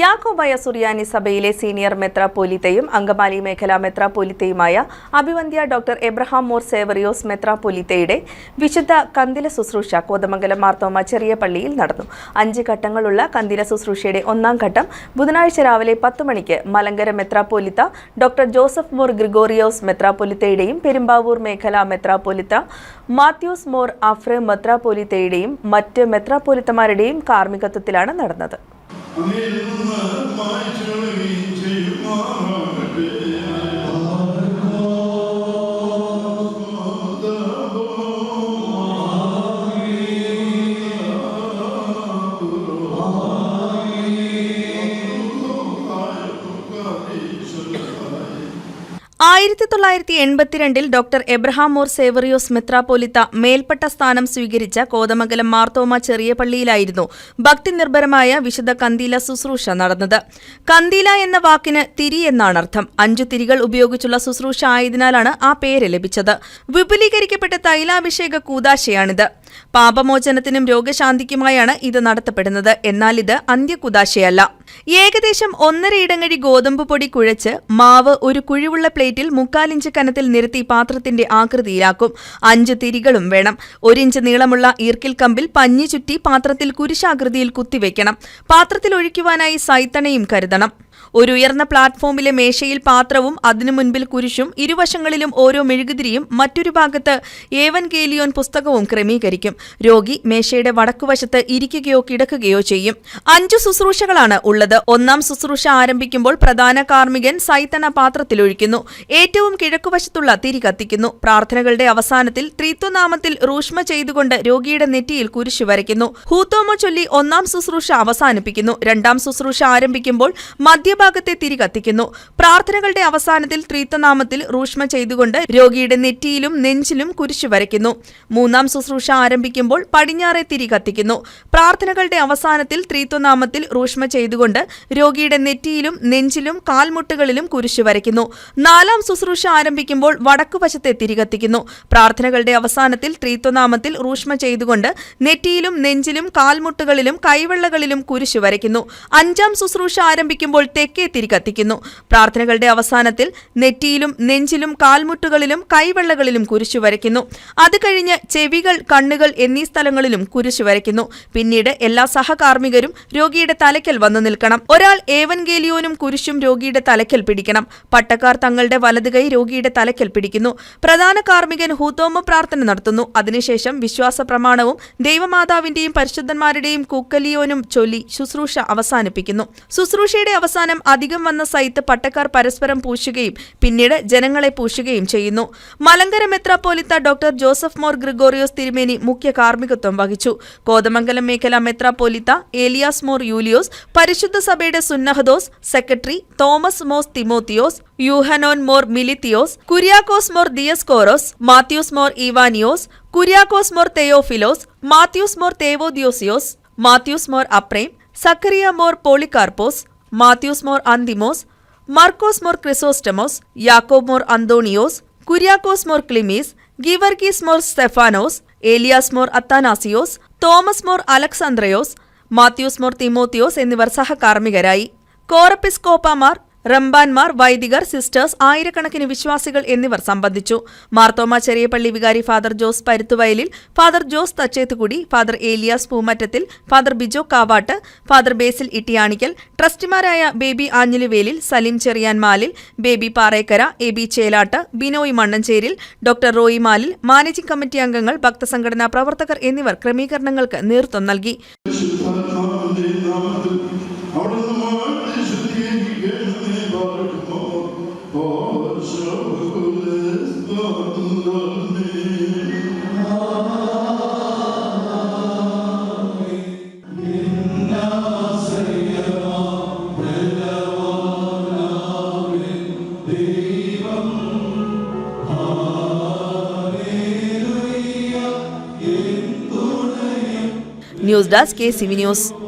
യാക്കോബായ സുറിയാനി സഭയിലെ സീനിയർ മെത്രാപോലിത്തയും അങ്കമാലി മേഖലാ മെത്രാപോലിത്തയുമായ അഭിവന്ധ്യ ഡോക്ടർ എബ്രഹാം മോർ സേവറിയോസ് മെത്രാപോലിത്തയുടെ വിശുദ്ധ കന്തില ശുശ്രൂഷ കോതമംഗലം മാർത്തോമ ചെറിയ പള്ളിയിൽ നടന്നു. അഞ്ച് ഘട്ടങ്ങളുള്ള കന്തില ശുശ്രൂഷയുടെ ഒന്നാം ഘട്ടം ബുധനാഴ്ച രാവിലെ പത്ത് മണിക്ക് മലങ്കര മെത്രാപോലിത്ത ഡോക്ടർ ജോസഫ് മോർ ഗ്രിഗോറിയോസ് മെത്രാപോലിത്തയുടെയും പെരുമ്പാവൂർ മേഖലാ മെത്രാപോലിത്ത മാത്യൂസ് മോർ അഫ്രെ മെത്രാപോലിത്തയുടെയും മറ്റ് മെത്രാപോലിത്തമാരുടെയും കാർമ്മികത്വത്തിലാണ് നടന്നത്. അങ്ങയിൽ നിന്ന് ആയിരത്തി തൊള്ളായിരത്തി എൺപത്തിരണ്ടിൽ ഡോക്ടർ എബ്രഹാം മോർ സേവറിയോസ് മെത്രാപോലിത്ത മേൽപ്പെട്ട സ്ഥാനം സ്വീകരിച്ച കോതമംഗലം മാർത്തോമ ചെറിയ പള്ളിയിലായിരുന്നു ഭക്തി നിർഭരമായ വിശുദ്ധ കന്തീല ശുശ്രൂഷ നടന്നത്. കന്തീല എന്ന വാക്കിന് തിരി എന്നാണ് അർത്ഥം. അഞ്ചു തിരികൾ ഉപയോഗിച്ചുള്ള ശുശ്രൂഷ ആയതിനാലാണ് ആ പേര് ലഭിച്ചത്. വിപുലീകരിക്കപ്പെട്ട തൈലാഭിഷേക കൂതാശയാണിത്. പാപമോചനത്തിനും രോഗശാന്തിക്കുമായാണ് ഇത് നടത്തപ്പെടുന്നത്. എന്നാൽ ഇത് അന്ത്യകുദാശയല്ല. ഏകദേശം ഒന്നര ഇടങ്ങഴി ഗോതമ്പ് പൊടി കുഴച്ച് മാവ് ഒരു കുഴിവുള്ള പ്ലേറ്റിൽ മുക്കാലിഞ്ച് കനത്തിൽ നിരത്തി പാത്രത്തിന്റെ ആകൃതിയിലാക്കും. അഞ്ച് തിരികളും വേണം. ഒരിഞ്ച് നീളമുള്ള ഈർക്കിൽ കമ്പിൽ പഞ്ഞി ചുറ്റി പാത്രത്തിൽ കുരിശാകൃതിയിൽ കുത്തിവെക്കണം. പാത്രത്തിൽ ഒഴിക്കുവാനായി സൈത്തണയും കരുതണം. ഒരു ഉയർന്ന പ്ലാറ്റ്ഫോമിലെ മേശയിൽ പാത്രവും അതിനു മുൻപിൽ കുരിശും ഇരുവശങ്ങളിലും ഓരോ മെഴുകുതിരിയും മറ്റൊരു ഭാഗത്ത് ഏവൻ കേലിയോൻ പുസ്തകവും ക്രമീകരിക്കും. രോഗി മേശയുടെ വടക്കുവശത്ത് ഇരിക്കുകയോ കിടക്കുകയോ ചെയ്യും. അഞ്ചു ശുശ്രൂഷകളാണ് ഉള്ളത്. ഒന്നാം ശുശ്രൂഷ ആരംഭിക്കുമ്പോൾ പ്രധാന കാർമ്മികൻ സൈത്തണ പാത്രത്തിലൊഴിക്കുന്നു ഏറ്റവും കിഴക്കുവശത്തുള്ള തിരി കത്തിക്കുന്നു. പ്രാർത്ഥനകളുടെ അവസാനത്തിൽ ത്രിത്വനാമത്തിൽ റൂഷ്മ ചെയ്തുകൊണ്ട് രോഗിയുടെ നെറ്റിയിൽ കുരിശു വരയ്ക്കുന്നു. ഹൂത്തോമ ചൊല്ലി ഒന്നാം ശുശ്രൂഷ അവസാനിപ്പിക്കുന്നു. രണ്ടാം ശുശ്രൂഷ ആരംഭിക്കുമ്പോൾ മധ്യഭാഗത്തെ തിരി കത്തിക്കുന്നു. പ്രാർത്ഥനകളുടെ അവസാനത്തിൽ ത്രീത്തനാമത്തിൽ റൂഷ്മ ചെയ്തുകൊണ്ട് രോഗിയുടെ നെറ്റിയിലും നെഞ്ചിലും കുരിശു വരയ്ക്കുന്നു. മൂന്നാം ശുശ്രൂഷ ആരംഭിക്കുമ്പോൾ പടിഞ്ഞാറെ തിരി കത്തിക്കുന്നു. പ്രാർത്ഥനകളുടെ അവസാനത്തിൽ ത്രിത്വനാമത്തിൽ റൂഷ്മ ചെയ്തുകൊണ്ട് രോഗിയുടെ നെറ്റിയിലും നെഞ്ചിലും കാൽമുട്ടുകളിലും കുരിശു വരയ്ക്കുന്നു. നാലാം ശുശ്രൂഷ ആരംഭിക്കുമ്പോൾ വടക്കുവശത്തെ തിരി കത്തിക്കുന്നു. പ്രാർത്ഥനകളുടെ അവസാനത്തിൽ ത്രിത്വനാമത്തിൽ റൂഷ്മ ചെയ്തുകൊണ്ട് നെറ്റിയിലും നെഞ്ചിലും കാൽമുട്ടുകളിലും കൈവെള്ളകളിലും കുരിശു വരയ്ക്കുന്നു. അഞ്ചാം ശുശ്രൂഷ ആരംഭിക്കുമ്പോൾ തെക്കേ തിരി കത്തിക്കുന്നു. പ്രാർത്ഥനകളുടെ അവസാനത്തിൽ നെറ്റിയിലും നെഞ്ചിലും കാൽമുട്ടുകളിലും കൈവെള്ളകളിലും കുരിശു വരയ്ക്കുന്നു. അത് കഴിഞ്ഞ് ചെവികൾ കണ്ണുകൾ എന്നീ സ്ഥലങ്ങളിലും കുരിശു വരയ്ക്കുന്നു. പിന്നീട് എല്ലാ സഹകാർമ്മികരും രോഗിയുടെ തലയ്ക്കൽ വന്നു നിൽക്കണം. ഒരാൾ ഏവൻഗേലിയോനും കുരിശും രോഗിയുടെ തലയ്ക്കൽ പിടിക്കണം. പട്ടക്കാർ തങ്ങളുടെ വലത് കൈ രോഗിയുടെ തലയ്ക്കൽ പിടിക്കുന്നു. പ്രധാന കാർമ്മികൻ ഹൂത്തോമ പ്രാർത്ഥന നടത്തുന്നു. അതിനുശേഷം വിശ്വാസ പ്രമാണവും ദൈവമാതാവിന്റെയും പരിശുദ്ധന്മാരുടെയും കുക്കലിയോനും ചൊല്ലി ശുശ്രൂഷ അവസാനിപ്പിക്കുന്നു. ശുശ്രൂഷയുടെ അവസാനം അധികം വന്ന സൈത്ത് പട്ടക്കാർ പരസ്പരം പൂശുകയും പിന്നീട് ജനങ്ങളെ പൂശുകയും ചെയ്യുന്നു. മലങ്കര മെത്രാപ്പോലിത്ത ഡോക്ടർ ജോസഫ് മോർ ഗ്രിഗോറിയോസ് തിരുമേനി മുഖ്യ കാർമ്മികത്വം വഹിച്ചു. കോതമംഗലം മേഖല മെത്രാപ്പോലിത്ത ഏലിയാസ് മോർ യൂലിയോസ് പരിശുദ്ധ സഭയുടെ സുന്നഹദോസ് secretary Thomas Mor Timotheos Yuhanon Mor Militios Kuriakose Mor Dioscoros Mathews Mor Ivanios Kuriakose Mor Theophilos Mathews Mor Theodosius Mathews Mor Aprem Zachariah Mor Polycarpus Mathews Mor Anthimos Markose Mor Chrysostomos Yakob Mor Anthonios Kuriakose Mor Clemis Geevarghese Mor Stephanos Elias Mor Athanasius Thomas Mor Alexandrios Mathews Mor Timotheos എന്നിവർ സഹകാർമ്മികരായി. കോറപ്പിസ്കോപ്പമാർ റംബാൻമാർ വൈദികർ sisters ആയിരക്കണക്കിന് വിശ്വാസികൾ എന്നിവർ സംബന്ധിച്ചു. മാർത്തോമ ചെറിയപള്ളി വികാരി father Jose Paruthuvayalil father Jose Thachethukudy father Elias Poomattathil father Bijo Kavattu father Basil Ittiyanickal ട്രസ്റ്റിമാരായ Baby Anjiluvelil Saleem Cherian Malil Baby Parekkara A B Chelat Binoy Mannancheril doctor Roy Malil managing committee അംഗങ്ങൾ ഭക്തസംഘടനാ പ്രവർത്തകർ എന്നിവർ ക്രമീകരണങ്ങൾക്ക് നേതൃത്വം നൽകി. news desk K C V news